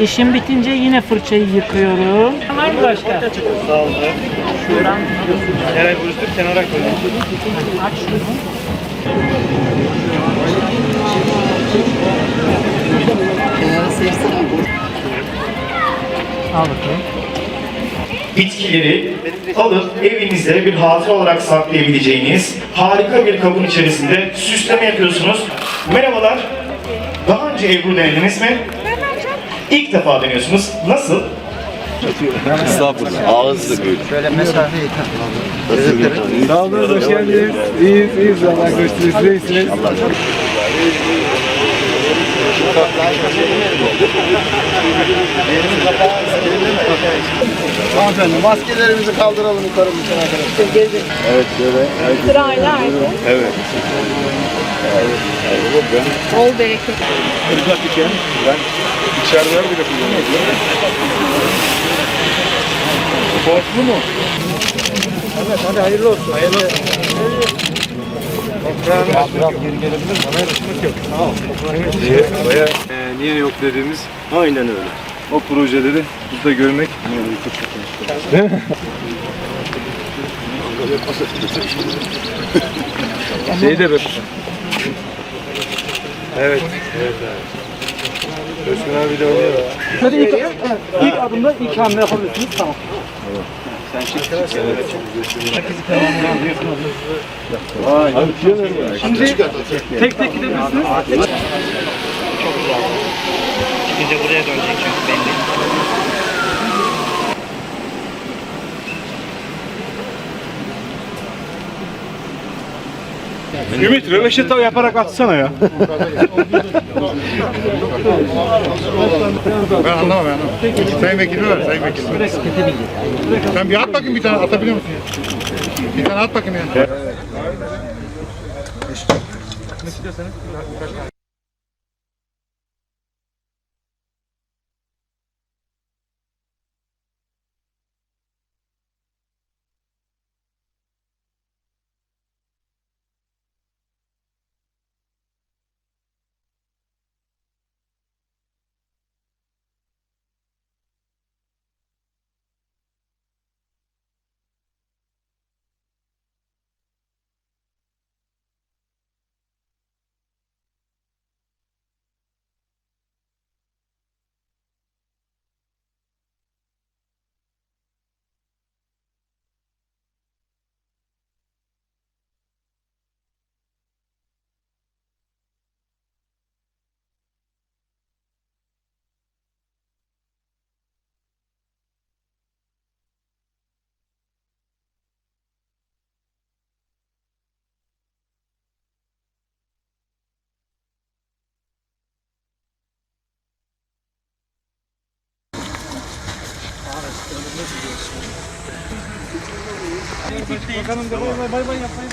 İşim bitince yine fırçayı yıkıyorum. Var mı başka? Sağ olun. Şuradan Eray Buruştuk kenara koyalım. Aç şunu. Al bakayım. bitkileri alıp evinizde bir hatıra olarak saklayabileceğiniz harika bir kabın içerisinde süsleme yapıyorsunuz. Merhabalar. Daha önce Ebru denediniz mi? İlk defa deniyorsunuz. Nasıl? Ağızlı böyle. Sağ olun, hoş geldiniz. İyiyiz, iyiyiz. Allah koşturuz. Siz iyisiniz. Hanımefendi maskelerimizi kaldıralım yukarı bir kenara. Evet şöyle. Sırayla artık. Evet. Bol bereket. Ben içeriler bile kullanıyorum. Korklu mu? Evet hadi hayırlı olsun. Hayırlı olsun. Biraz, biraz geri gelebilir mi? Işık yok. Tamam. Niye, baya, e, niye yok dediğimiz Aynen öyle. o projeleri burada görmek. Değil mi? Şey de böyle. Evet. Evet abi. Özgün abi de oynuyor. Hadi ilk, ilk adımda ilk hamle yapabilirsiniz. Tamam. Şimdi tek tek gidebilirsiniz. Çıkınca buraya dönecek çünkü belli. Ümit röveşata yaparak atsana ya. Ben anlamam ben anlamam. Sayın Vekilim var, Sayın Vekilim. Sen bir at bakayım bir tane atabiliyor musun? Bir tane at bakayım ya.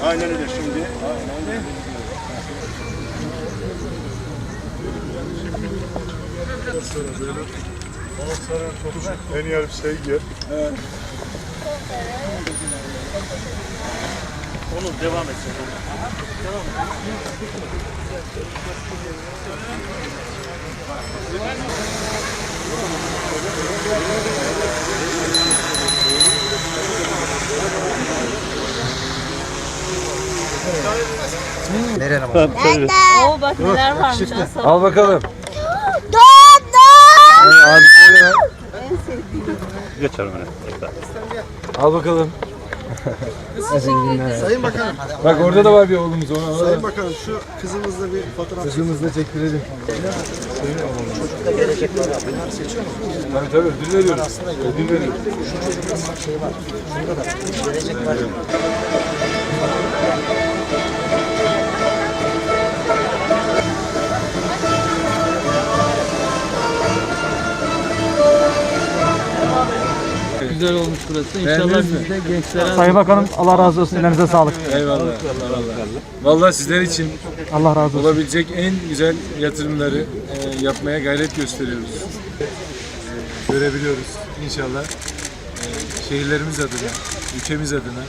Aynen öyle şimdi. En iyi elbiseyi giyer. Oo bak neler varmış. Al bakalım. Geçelim öyle. Al bakalım. Sayın Bakanım, Bak orada da var bir oğlumuz alalım. Sayın Bakanım şu kızımızla bir fotoğraf Kızımızla çektirelim. Tabii tabii ödül veriyoruz. Ödül veriyoruz. Güzel olmuş burası. İnşallah biz de gençlere Sayın Bakanım Allah razı olsun. Ellerinize sağlık. Eyvallah. Eyvallah. Vallahi sizler için Allah razı olsun. olabilecek en güzel yatırımları e, yapmaya gayret gösteriyoruz. E, görebiliyoruz inşallah. E, şehirlerimiz adına, ülkemiz adına,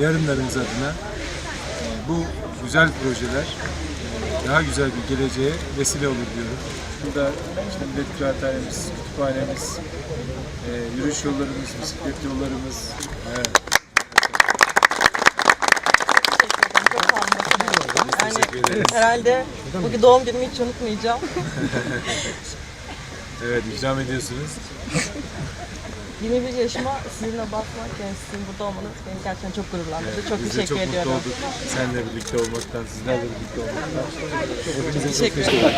yarınlarımız adına e, bu güzel projeler daha güzel bir geleceğe vesile olur diyorum. Burada işte millet kıraathanemiz, kütüphanemiz, e, yürüyüş yollarımız, bisiklet yollarımız, evet. Yani herhalde bugün doğum günümü hiç unutmayacağım. Evet, ikram ediyorsunuz. 21 yaşıma sizinle basmak, yani sizin burada olmanız beni gerçekten çok gururlandırdı. Çok Biz de teşekkür çok mutlu ediyorum. olduk. Seninle birlikte olmaktan, sizlerle birlikte olmaktan. Teşekkür ederim.